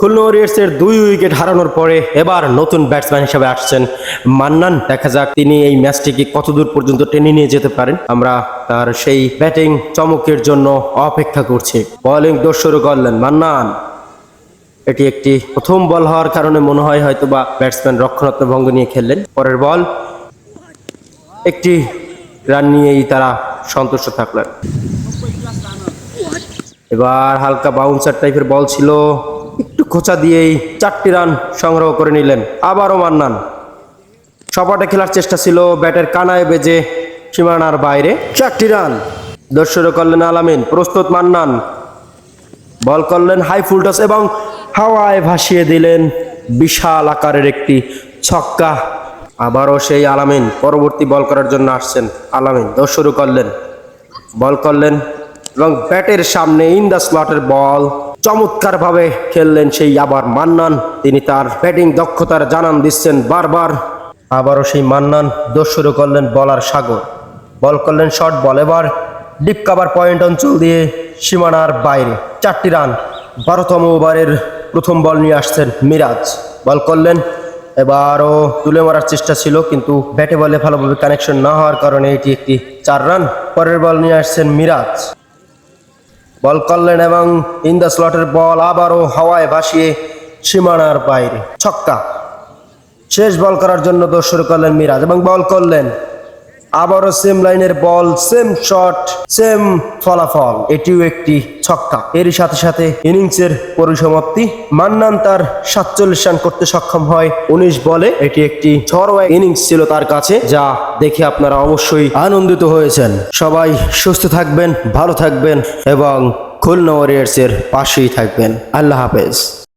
খুলনা ওয়ারিয়ার্সের দুই উইকেট হারানোর পরে এবার নতুন ব্যাটসম্যান হিসেবে আসছেন মান্নান। দেখা যাক তিনি এই ম্যাচটিকে কতদূর পর্যন্ত টেনে নিয়ে যেতে পারেন। আমরা তার সেই ব্যাটিং চমকের জন্য অপেক্ষা করছি। বোলিং দোষ শুরু করলেন মান্নান। এটি একটি প্রথম বল হওয়ার কারণে মনে হয় হয়তো বা ব্যাটসম্যান রক্ষণাত্মক ভঙ্গ নিয়ে খেললেন। পরের বল একটি রান নিয়েই তারা সন্তুষ্ট থাকলেন। এবার হালকা বাউন্সার টাইপের বল ছিল। খোঁচা দিয়েই চারটি রান সংগ্রহ করে নিলেন। আবারও মান্নান। সপাটে খেলার চেষ্টা ছিল ব্যাটের কানায় বেজে সীমানার বাইরে। চারটি রান। দর্শক করলেন আলামিন প্রস্তুত মান্নান। বল করলেন হাই ফুলটস এবং হাওয়ায় ভাসিয়ে দিলেন বিশাল আকারের একটি ছক্কা। আবারও সেই আলামিন পরবর্তী বল করার জন্য আসছেন আলামিন। দোষ শুরু করলেন বল করলেন এবং ব্যাটের সামনে ইন দ্য স্লটের বল চমৎকারভাবে খেললেন সেই আবার মান্নান। তিনি তার ব্যাটিং দক্ষতার জানান দিচ্ছেন বারবার। আবারও সেই মান্নান দোষ শুরু করলেন বলার সাগর। বল করলেন শর্ট বল এবার। ডিপ কাভার পয়েন্ট অঞ্চল দিয়ে সীমানার বাইরে। চারটি রান। বারোতম ওভারের প্রথম বল নিয়ে আসছেন মিরাজ। বল করলেন। এবারও তুলে মারার চেষ্টা ছিল, কিন্তু ব্যাটে বলে ভালোভাবে কানেকশন না হওয়ার কারণে এটি একটি চার রান। পরের বল নিয়ে আসছেন মিরাজ। বল করলেন এবং ইন দ্য স্লটের বল আবারও হাওয়ায় ভাসিয়ে সীমানার বাইরে, ছক্কা। শেষ বল করার জন্য দোষ শুরু করলেন মিরাজ এবং বল করলেন আবারও সেম লাইনের বল সেম শট সেম ফলাফল। এটিও একটি ছক্কা। এর সাথে সাথে ইনিংসের পরিসমাপ্তি। মান্নান তার সাতচল্লিশ রান করতে সক্ষম হয়। উনিশ বলে এটি একটি ঝড়োয়া ইনিংস ছিল তার কাছে, যা দেখে আপনারা অবশ্যই আনন্দিত হয়েছেন। সবাই সুস্থ থাকবেন, ভালো থাকবেন এবং খুলনা ওয়ারিয়ার্সের পাশেই থাকবেন। আল্লাহ হাফেজ।